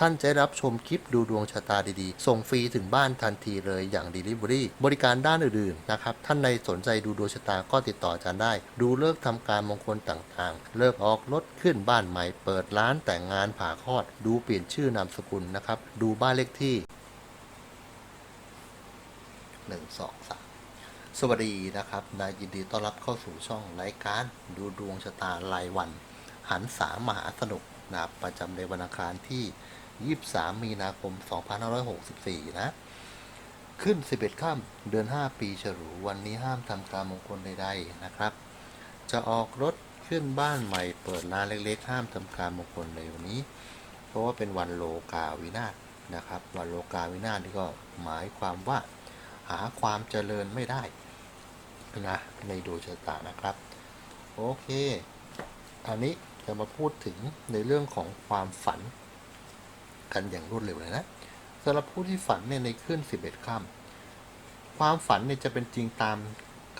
ท่านจะได้รับชมคลิปดูดวงชะตาดีๆ ส่งฟรีถึงบ้านทันทีเลยอย่าง Delivery บริการด้านอื่นๆนะครับท่านในสนใจดูดวงชะตาก็ติดต่ออาจารย์ได้ ดูเลิกษ์ทำการมงคลต่างๆ เลิกออกรถขึ้นบ้านใหม่ เปิดร้านแต่งงานผ่าคลอด ดูเปลี่ยนชื่อนามสกุลนะครับดูบ้านเลขที่หนึ่งสองสามสวัสดีนะครับนายยินดีต้อนรับเข้าสู่ช่องรายการดูดวงชะตารายวัน หันสามหาสนุกนะครับประจำในวันอังคารที่ 23 มีนาคม 2564 นะ ขึ้น 11ค่ำเดือน 5 ปีฉลูวันนี้ห้ามทำการมงคลใดๆนะครับ จะออกรถขึ้นบ้านใหม่เปิดร้านเล็กๆ ห้ามทำการมงคลในวันนี้ เพราะว่าเป็นวันโลกาวินาศนะครับ วันโลกาวินาศนี่ก็หมายความว่าหาความเจริญไม่ได้นะในดวงชะตานะครับ โอเค อันนี้จะมาพูดถึงในเรื่องของความฝัน กันอย่างรวดเร็วเลยนะสำหรับผู้ที่ฝันเนี่ยในขึ้น 11ค่ำความฝันเนี่ยจะเป็นจริงตาม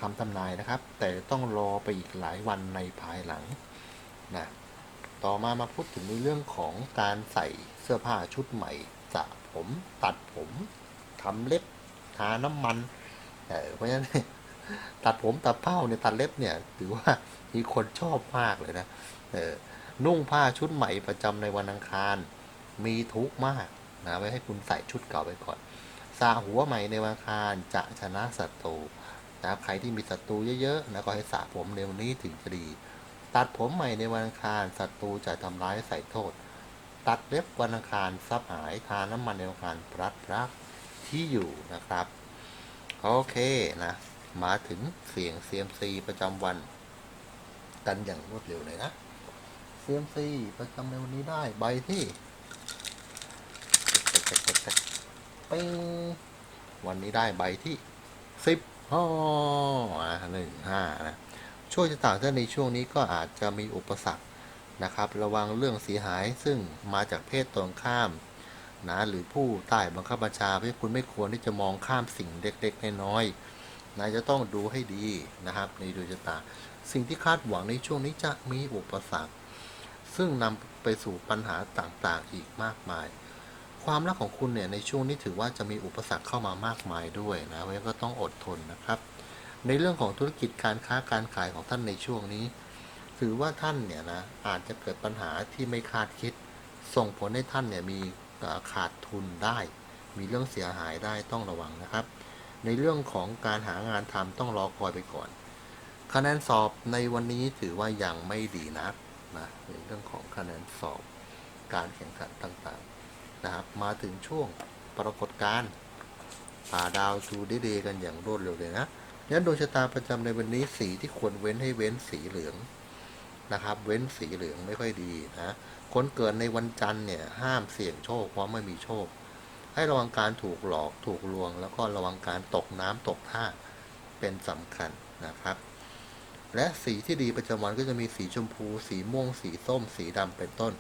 คำทำนายนะครับ แต่ต้องรอไปอีกหลายวันในภายหลังนะต่อมามาพูดถึงในเรื่องของการใส่เสื้อผ้าชุดใหม่สระผมตัดผมทำเล็บทาน้ำมันเเพราะฉะนั้นตัดผมตัดเผ้าเนี่ยตัดเล็บเนี่ยถือว่ามีคนชอบมากเลยนะเออนุ่งผ้าชุดใหม่ประจำในวันอังคาร มีทุกข์มากนะไว้ให้คุณใส่ชุดเก่าไปก่อนสาหัวใหม่ในวันคารจะชนะศัตรูนะครับใครที่มีศัตรูเยอะๆนะก็ให้สระผมในวันนี้ถึงจะดี ตัดผมใหม่ในวันอังคารศัตรูจะทำร้ายใส่โทษ ตัดเล็บวันอังคารทรัพย์หายทาน้ำมันในวันอังคารพลัดพรากที่อยู่นะครับ โอเคนะ มาถึงเสียง CMC ประจำวัน กันอย่างรวดเร็วเลยนะ CMC ประจำในวันนี้ได้ใบที่ ปิ้งวันนี้ได้ใบที่สิบห้อหนึ่งห้านะช่วงจะต่างท่านในช่วงนี้ก็อาจจะมีอุปสรรคนะครับ ระวังเรื่องเสียหายซึ่งมาจากเพศตรงข้ามนะหรือผู้ใต้บังคับบัญชาเพราะคุณไม่ควรที่จะมองข้ามสิ่งเล็กๆน้อยๆนะจะต้องดูให้ดีนะครับ ในดวงชะตา สิ่งที่คาดหวังในช่วงนี้จะมีอุปสรรค ซึ่งนำไปสู่ปัญหาต่างๆอีกมากมาย ความรักของคุณเนี่ยในช่วงนี้ถือว่าจะมีอุปสรรคเข้ามามากมายด้วยนะเพราะก็ต้องอดทนนะครับ ในเรื่องของธุรกิจการค้าการขายของท่านในช่วงนี้ ถือว่าท่านเนี่ยนะอาจจะเกิดปัญหาที่ไม่คาดคิด ส่งผลให้ท่านเนี่ยมีขาดทุนได้ มีเรื่องเสียหายได้ต้องระวังนะครับ ในเรื่องของการหางานทำต้องรอคอยไปก่อน คะแนนสอบในวันนี้ถือว่ายังไม่ดีนักนะในเรื่องของคะแนนสอบการแข่งขันต่างๆ นะครับมาถึงช่วงปรากฏการณ์ผ่าดาวทูดีเดกันอย่างรวดเร็วเลยนะงั้นดวงชะตาประจำในวันนี้สีที่ควรเว้นให้เว้นสีเหลืองนะครับ เว้นสีเหลืองไม่ค่อยดีนะคนเกิดในวันจันทร์เนี่ยห้ามเสี่ยงโชคเพราะไม่มีโชค ให้ระวังการถูกหลอกถูกลวง แล้วก็ระวังการตกน้ำตกท่าเป็นสำคัญนะครับ และสีที่ดีประจำวันก็จะมีสีชมพู สีม่วง สีส้ม สีดำเป็นต้น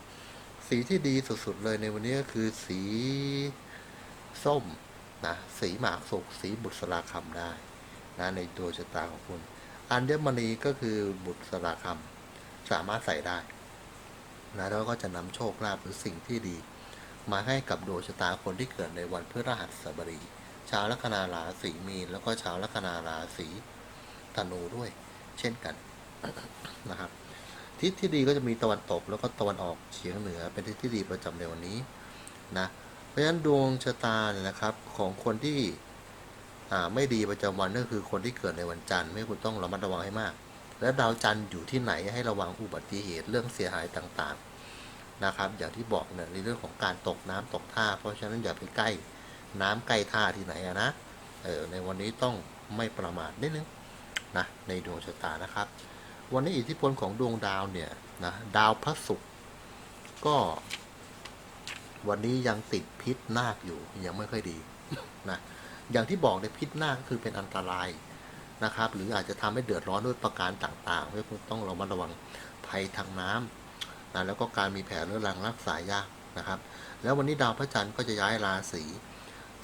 สีที่ดีสุดๆเลยในวันนี้ก็คือสีส้มนะสีหมากสุกสีบุตรสลาคำได้นะในตัวชะตาของคุณ อัญมณีก็คือบุตรสลาคำสามารถใส่ได้นะแล้วก็จะนำโชคลาภหรือสิ่งที่ดี มาให้กับดวงชะตาคนที่เกิดในวันพฤหัสบดีชาวลัคนาราศีมีนแล้วก็ชาวลัคนาราศีธนูด้วย เช่นกันนะครับ ทิศที่ดีก็จะมีตะวันตก แล้วก็ตะวันออกเฉียงเหนือ เป็นทิศที่ดีประจำในวันนี้นะเพราะฉะนั้นดวงชะตาเนี่ยนะครับของคนที่ไม่ดีประจำวันก็คือคนที่เกิดในวันจันทร์ไม่คุณต้องระมัดระวังให้มาก และดาวจันทร์อยู่ที่ไหนให้ระวังอุบัติเหตุเรื่องเสียหายต่างๆนะครับ อย่างที่บอกเนี่ยในเรื่องของการตกน้ำตกท่า เพราะฉะนั้นอย่าไปใกล้น้ำใกล้ท่าที่ไหนอะนะเออในวันนี้ต้องไม่ประมาทนิดนึงนะในดวงชะตานะครับ วันนี้อิทธิพลของดวงดาวเนี่ยนะดาวพระศุกร์ก็ วันนี้ยังติดพิษนาคอยู่ยังไม่ค่อยดีนะอย่างที่บอกในพิษนาคก็คือเป็นอันตรายนะครับ หรืออาจจะทำให้เดือดร้อนด้วยประการต่างๆเพราะฉะนั้นต้องเระมัดระวังภัยทางน้ำนะแล้วก็การมีแผลเรื้อรังรักษายากนะครับ แล้ววันนี้ดาวพระจันทร์ก็จะย้ายราศี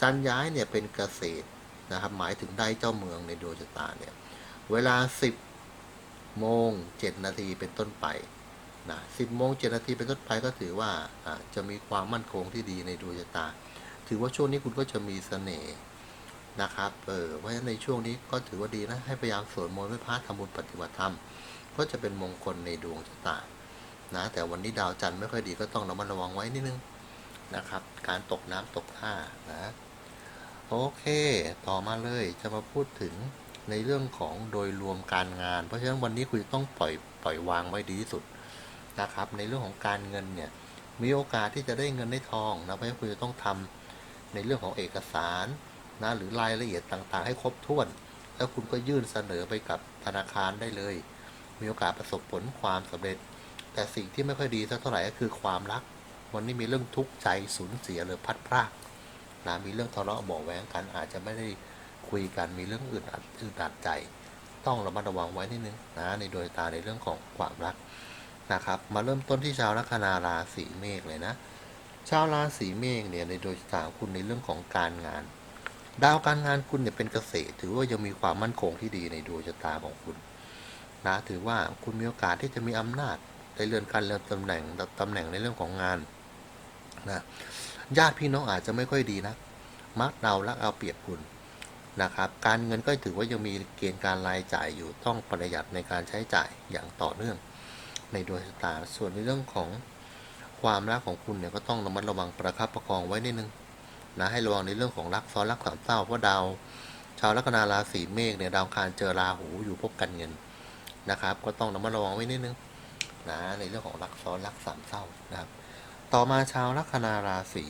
จันทร์ย้ายเนี่ยเป็นเกษตรนะครับ หมายถึงได้เจ้าเมืองในดวงชะตาเนี่ย เวลา 10 โมง7นาทีเป็นต้นไปนะ10โมง7นาทีเป็นต้นไปก็ถือว่าจะมีความมั่นคงที่ดีในดวงชะตา ถือว่าช่วงนี้คุณก็จะมีเสน่ห์นะครับเออเพราะฉะนั้นในช่วงนี้ก็ถือว่าดีนะให้พยายามสวดมนต์ไหว้พระทำบุญปฏิบัติธรรม ก็จะเป็นมงคลในดวงชะตานะแต่วันนี้ดาวจันทร์ไม่ค่อยดีก็ต้องระมัดระวังไว้นิดนึงนะครับ การตกน้ำตกท่านะโอเค ต่อมาเลยจะมาพูดถึง ในเรื่องของโดยรวมการงาน เพราะฉะนั้นวันนี้คุณต้องปล่อยปล่อยวางไว้ดีที่สุดนะครับ ในเรื่องของการเงินเนี่ยมีโอกาสที่จะได้เงินได้ทองนะเพราะฉะนั้นคุณจะต้องทำในเรื่องของเอกสารนะหรือรายละเอียดต่างๆ ให้ครบถ้วน แล้วคุณก็ยื่นเสนอไปกับธนาคารได้เลย มีโอกาสประสบผลความสำเร็จ แต่สิ่งที่ไม่ค่อยดีสักเท่าไหร่ก็คือความรัก วันนี้มีเรื่องทุกข์ใจสูญเสียหรือพัดพรากนะมีเรื่องทะเลาะเบาะแว้งกันอาจจะไม่ได้ คุยกันมีเรื่องอื่นอัดอื่นอัดใจ ต้องระมัดระวังไว้นิดนึงนะในโดยตาในเรื่องของความรักนะครับ มาเริ่มต้นที่ชาวลัคนาราศีเมษเลยนะชาวราศีเมษเนี่ยในโดยตาคุณในเรื่องของการงาน ดาวการงานคุณเนี่ยเป็นเกษตร ถือว่ายังมีความมั่นคงที่ดีในดวงชะตาของคุณนะถือว่าคุณมีโอกาสที่จะมีอำนาจได้เลื่อนการเลื่อนตำแหน่งตำแหน่งในเรื่องของงานนะญาติพี่น้องอาจจะไม่ค่อยดีนะมักเดารักเอาเปรียบคุณ นะครับ การเงินก็ถือว่ายังมีเกณฑ์การรายจ่ายอยู่ต้องประหยัดในการใช้จ่ายอย่างต่อเนื่อง ในดวงชะตาส่วนในเรื่องของความรักของคุณเนี่ยก็ต้องระมัดระวังประคับประคองไว้นิดนึงนะให้ระวังในเรื่องของรักซ้อนรักสามเศร้าเพราะดาว ชาวลัคนาราศีเมษเนี่ยดาวคารเจอราหูอยู่พบกันเงินนะครับ ก็ต้องระมัดระวังไว้นิดนึงนะในเรื่องของรักซ้อนรักสามเศร้านะครับ ต่อมาชาวลัคนาราศี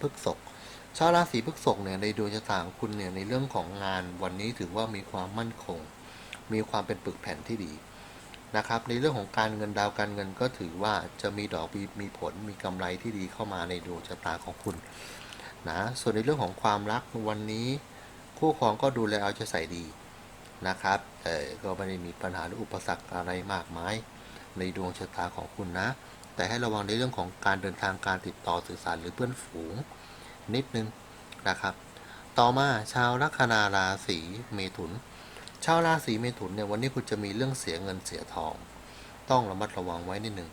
พฤษภ ชาวราศีพฤษภเนี่ยในดวงชะตาของคุณเนี่ยในเรื่องของงานวันนี้ถือว่ามีความมั่นคง มีความเป็นปึกแผ่นที่ดีนะครับ ในเรื่องของการเงินดาวการเงินก็ถือว่าจะมีดอกมีมีผลมีกำไรที่ดีเข้ามาในดวงชะตาของคุณนะส่วนในเรื่องของความรักวันนี้คู่ครองก็ดูแลเอาใจใส่ดีนะครับเออก็ไม่ได้มีปัญหาหรืออุปสรรคอะไรมากมายในดวงชะตาของคุณนะ แต่ให้ระวังในเรื่องของการเดินทางการติดต่อสื่อสารหรือเพื่อนฝูง นิดนึงนะครับ ต่อมาชาวลัคนาราศีเมถุน ชาวราศีเมถุนเนี่ยวันนี้คุณจะมีเรื่องเสียเงินเสียทอง ต้องระมัดระวังไว้นิดนึง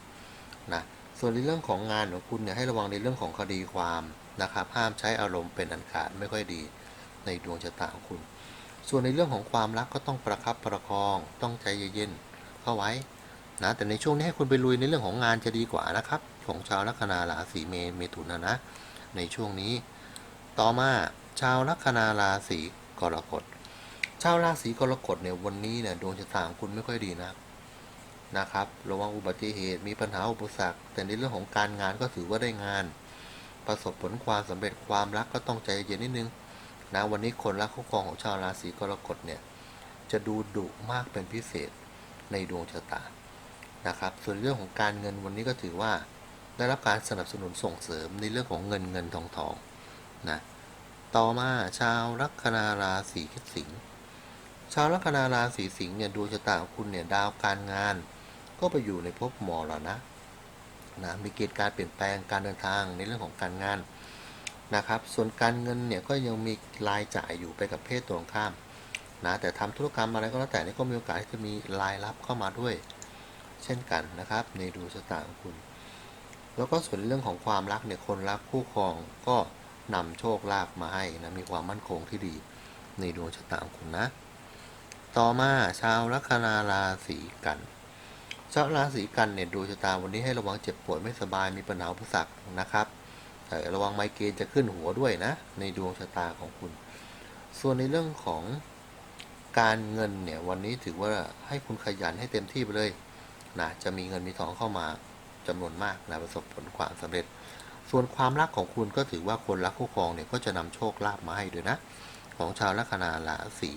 นะส่วนในเรื่องของงานของคุณเนี่ยให้ระวังในเรื่องของคดีความนะครับ ห้ามใช้อารมณ์เป็นอันขาดไม่ค่อยดีในดวงชะตาของคุณ ส่วนในเรื่องของความรักก็ต้องประคับประคองต้องใจเย็นๆเข้าไว้นะแต่ในช่วงนี้ให้คุณไปลุยในเรื่องของงานจะดีกว่านะครับ ของชาวลัคนาราศีเมเมถุนนะนะ ในช่วงนี้ ต่อมาชาวลัคนาราศีกรกฎ ชาวราศีกรกฎเนี่ยวันนี้เนี่ยดวงชะตาของคุณไม่ค่อยดีนะนะครับ ระวังอุบัติเหตุมีปัญหาอุปสรรค แต่ในเรื่องของการงานก็ถือว่าได้งาน ประสบผลความสำเร็จความรักก็ต้องใจเย็นนิดนึงนะวันนี้คนรักคู่ครองของชาวราศีกรกฎเนี่ยจะดูดุมากเป็นพิเศษในดวงชะตานะครับ ส่วนเรื่องของการเงินวันนี้ก็ถือว่า ได้รับการสนับสนุนส่งเสริมในเรื่องของเงินเงินทองทองนะต่อมาชาวลัคนาราศีสิงห์ชาวลัคนาราศีสิงห์เนี่ยดวงชะตาของคุณเนี่ยดาวการงาน ก็ไปอยู่ในภพมรณะนะมีเกณฑ์การเปลี่ยนแปลงการเดินทางในเรื่องของการงานนะครับ ส่วนการเงินเนี่ยก็ยังมีรายจ่ายอยู่ไปกับเพศตรงข้ามนะแต่ทำธุรกรรมอะไรก็แล้วแต่นี่ก็มีโอกาสที่จะมีรายรับเข้ามาด้วย เช่นกันนะครับ ในดวงชะตาของคุณ แล้วก็ส่วนเรื่องของความรักเนี่ยคนรักคู่ครองก็นำโชคลาภมาให้นะมีความมั่นคงที่ดีในดวงชะตาของคุณนะ ต่อมาชาวลัคนาราศีกันชาวราศีกันเนี่ยดวงชะตาวันนี้ให้ระวังเจ็บปวยไม่สบายมีปัญหาอุปสรรคนะครับเอ่ระวังไมเกรนจะขึ้นหัวด้วยนะ ในดวงชะตาของคุณ ส่วนในเรื่องของการเงินเนี่ยวันนี้ถือว่าให้คุณขยันให้เต็มที่ไปเลยนะจะมีเงินมีทองเข้ามา จำนวนมากนะประสบผลความสำเร็จ ส่วนความรักของคุณก็ถือว่าคนรักคู่ครองเนี่ยก็จะนำโชคลาภมาให้ด้วยนะ ของชาวลัคนาราศี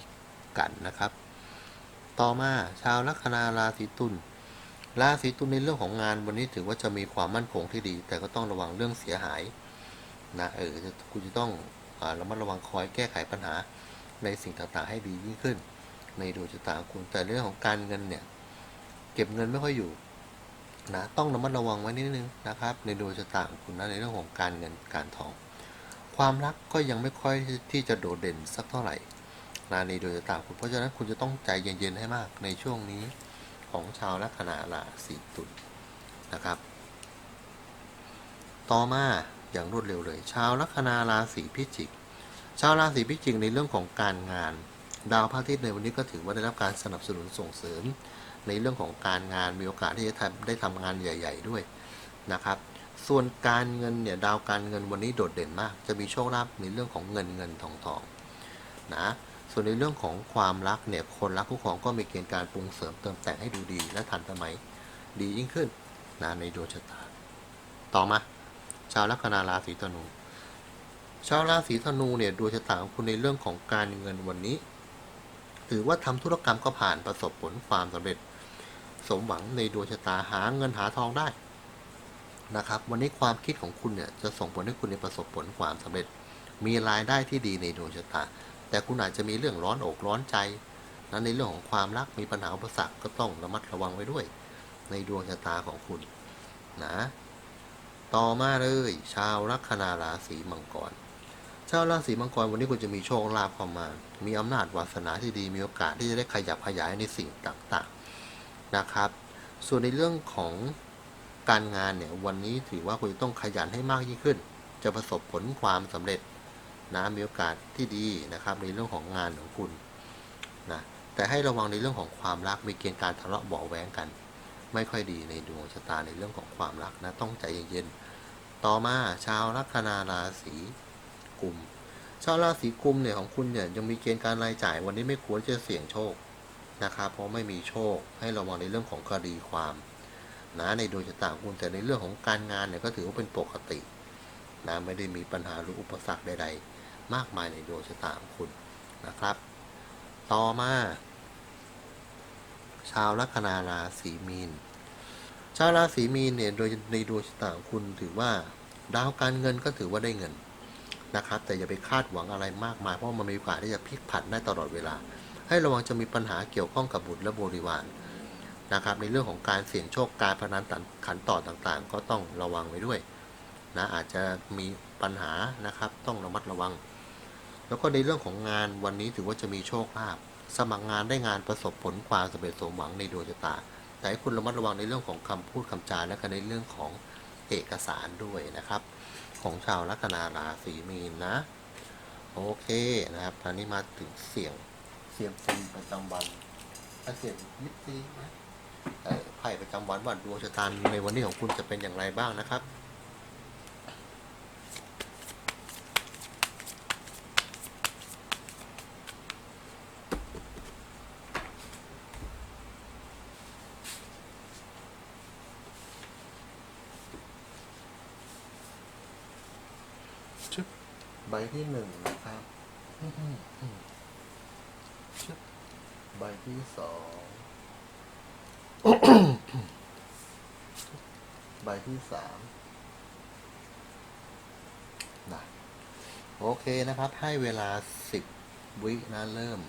กันนะครับ ต่อมาชาวลัคนาราศีตุลราศีตุลในเรื่องของงานวันนี้ถือว่าจะมีความมั่นคงที่ดี แต่ก็ต้องระวังเรื่องเสียหายนะเออคุณจะต้องอาระมัดระวังคอยแก้ไขปัญหาในสิ่งต่างๆให้ดียิ่งขึ้น ในดวงชะตาคุณแต่เรื่องของการเงินเนี่ย เก็บเงินไม่ค่อยอยู่ นะต้องระมัดระวังไว้นิดนึงนะครับ ในดวงชะตาของคุณนะในเรื่องของการเงินการทอง ความรักก็ยังไม่ค่อยที่จะโดดเด่นสักเท่าไหร่นะในดวงชะตาของคุณเพราะฉะนั้นคุณจะต้องใจเย็นๆให้มากในช่วงนี้ของชาวลัคนาราศีตุลนะครับ ต่อมาอย่างรวดเร็วเลย ชาวลัคนาราศีพิจิก ชาวราศีพิจิกในเรื่องของการงาน ดาวพระอาทิตย์ในวันนี้ก็ถือว่าได้รับการสนับสนุนส่งเสริม ในเรื่องของการงานมีโอกาสที่จะได้ทำงานใหญ่ ๆ ด้วยนะครับ ส่วนการเงินเนี่ยดาวการเงินวันนี้โดดเด่นมาก จะมีโชคลาภในเรื่องของเงินเงินทองทองนะส่วนในเรื่องของความรักเนี่ยคนรักคู่ครองก็มีเกณฑ์การปรุงเสริมเติมแต่งให้ดูดีและทันสมัยดียิ่งขึ้นนะในดวงชะตา ต่อมาชาวลัคนาราศีธนูชาวราศีธนูเนี่ยดวงชะตาของคุณในเรื่องของการเงินวันนี้ ถือว่าทำธุรกรรมก็ผ่านประสบผลความสำเร็จ สมหวังในดวงชะตาหาเงินหาทองได้นะครับ วันนี้ความคิดของคุณเนี่ยจะส่งผลให้คุณประสบผลความสำเร็จ มีรายได้ที่ดีในดวงชะตา แต่คุณอาจจะมีเรื่องร้อนอกร้อนใจนะในเรื่องของความรักมีปัญหาอุปสรรคก็ต้องระมัดระวังไว้ด้วย ในดวงชะตาของคุณนะต่อมาเลย ชาวลัคนาราศีมังกร ชาวราศีมังกรวันนี้คุณจะมีโชคลาภเข้ามา มีอำนาจวาสนาที่ดีมีโอกาสที่จะได้ขยับขยายในสิ่งต่างๆ นะครับ ส่วนในเรื่องของการงานเนี่ยวันนี้ถือว่าคุณต้องขยันให้มากยิ่งขึ้น จะประสบผลความสำเร็จนะมีโอกาสที่ดีนะครับ ในเรื่องของงานของคุณนะแต่ให้ระวังในเรื่องของความรักมีเกณฑ์การทะเลาะเบาะแวงกัน ไม่ค่อยดีในดวงชะตาในเรื่องของความรักนะต้องใจเย็นๆต่อมาชาวลัคนาราศีกุมชาวราศีกุมเนี่ยของคุณเนี่ยยังมีเกณฑ์การรายจ่าย วันนี้ไม่ควรจะเสี่ยงโชค นะครับ เพราะไม่มีโชคให้เระวังในเรื่องของคดีความนะในดวงชะตางคุณแต่ในเรื่องของการงานเนี่ยก็ถือว่าเป็นปกตินะไม่ได้มีปัญหาหรืออุปสรรคใด ๆ มากมายในดวงชะตาของคุณนะครับ ต่อมา ชาวลัคนาราศีมีน ชาวราศีมีนเนี่ยโดยในดวงชะตาของคุณถือว่าดาวการเงินก็ถือว่าได้เงินนะครับ แต่อย่าไปคาดหวังอะไรมากมายเพราะมันมีโอกาสที่จะพลิกผันได้ตลอดเวลา ให้ระวังจะมีปัญหาเกี่ยวข้องกับบุตรและบริวารนะครับในเรื่องของการเสี่ยงโชคการพนันตันขันต่อต่างๆ ก็ต้องระวังไว้ด้วยนะอาจจะมีปัญหานะครับต้องระมัดระวัง แล้วก็ในเรื่องของงานวันนี้ถือว่าจะมีโชคลาภสมัครงานได้งานประสบผลความสำเร็จสมหวังในดวงชะตา แต่ให้คุณระมัดระวังในเรื่องของคำพูดคำจาและก็ในเรื่องของเอกสารด้วยนะครับ ของชาวลัคนาราศีมีนนะโอเคนะครับตอนนี้มาถึงเสียง เสียงซีประจำวันถ้าเสียงยิปซีนะไพ่ประจำวันว่าดวงชะตาในวันนี้ของคุณจะเป็นอย่างไรบ้างนะครับชึบใบที่หนึ่งนะครับอื้อหือหือชึบใบที่สอง ใบที่สามนะโอเคนะครับ ให้เวลาสิบวินะเริ่ม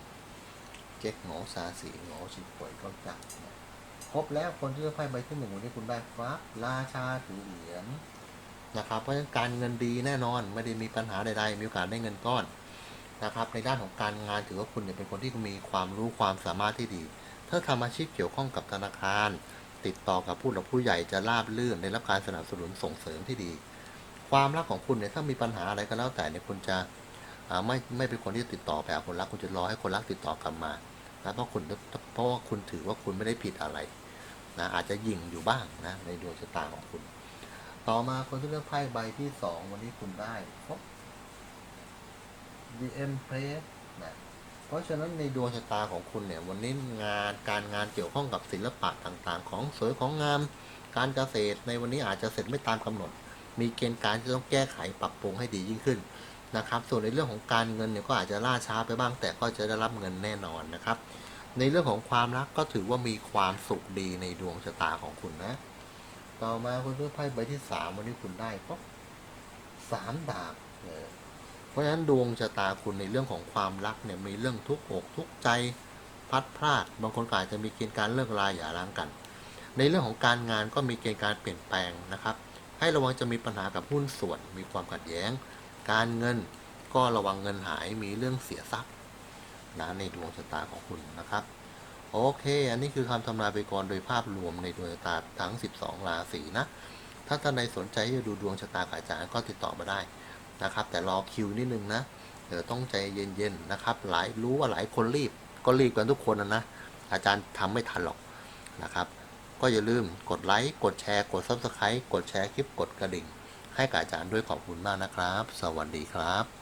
เจ๊กหงอสาสีหงอชิบป่วยก็จับนะครบแล้วคนที่ได้ไพ่ใบที่หนึ่งวันนี้คุณได้ครับราชาถือเหรียญนะครับ เพราะฉะนั้นการเงินดีแน่นอนไม่ได้มีปัญหาใดๆมีโอกาสได้เงินก้อนนะครับ ในด้านของการงานถือว่าคุณเนี่ยเป็นคนที่มีความรู้ความสามารถที่ดี ถ้าทำอาชีพเกี่ยวข้องกับธนาคาร ติดต่อกับผู้หลักผู้ใหญ่จะราบลื่นได้รับการสนับสนุนส่งเสริมที่ดี ความรักของคุณเนี่ยถ้ามีปัญหาอะไรก็แล้วแต่เนี่ยคุณจะไม่ไม่เป็นคนที่ติดต่อไปหาคนรักคุณจะรอให้คนรักติดต่อกลับมานะเพราะคุณเพราะว่าคุณถือว่าคุณไม่ได้ผิดอะไรนะอาจจะยิงอยู่บ้างนะในดวงชะตาของคุณ ต่อมาคนที่เลือกไพ่ใบที่สองวันนี้คุณได้ครบ DM Press นะ เพราะฉะนั้นในดวงชะตาของคุณเนี่ยวันนี้งานการงานเกี่ยวข้องกับศิลปะต่างๆ ของสวยของงาม การเกษตรในวันนี้อาจจะเสร็จไม่ตามกำหนด มีเกณฑ์การที่ต้องแก้ไขปรับปรุงให้ดียิ่งขึ้นนะครับ ส่วนในเรื่องของการเงินเนี่ยก็อาจจะล่าช้าไปบ้าง แต่ก็จะได้รับเงินแน่นอนนะครับ ในเรื่องของความรักก็ถือว่ามีความสุขดีในดวงชะตาของคุณนะ ต่อมาคุณเลือกไพ่ใบที่สามวันนี้คุณได้ป๊อกสามดาบเออ ราะฉะนั้นดวงชะตาคุณในเรื่องของความรักเนี่ยมีเรื่องทุกข์อกทุกข์ใจพัดพรากบางคนก็อาจจะมีเกณฑ์การเลิกลาอย่าร้างกัน ในเรื่องของการงานก็มีเกณฑ์การเปลี่ยนแปลงนะครับ ให้ระวังจะมีปัญหากับหุ้นส่วน มีความขัดแย้ง การเงินก็ระวังเงินหายมีเรื่องเสียทรัพย์นะในดวงชะตาของคุณนะครับ โอเค อันนี้คือคำทำนายไปก่อนโดยภาพรวมในดวงชะตาทั้ง 12 ราศีนะ ถ้าท่านใดสนใจจะดูดวงชะตากับอาจารย์ก็ติดต่อมาได้ นะครับ แต่รอคิวนิดนึงนะเดี๋ยวต้องใจเย็นๆนะครับ หลายรู้ว่าหลายคนรีบก็รีบกันทุกคนนะนะอาจารย์ทำไม่ทันหรอกนะครับ ก็อย่าลืมกดไลค์กดแชร์ กด Subscribe กดแชร์คลิปกดกระดิ่ง ให้กับอาจารย์ด้วยขอบคุณมากนะครับ สวัสดีครับ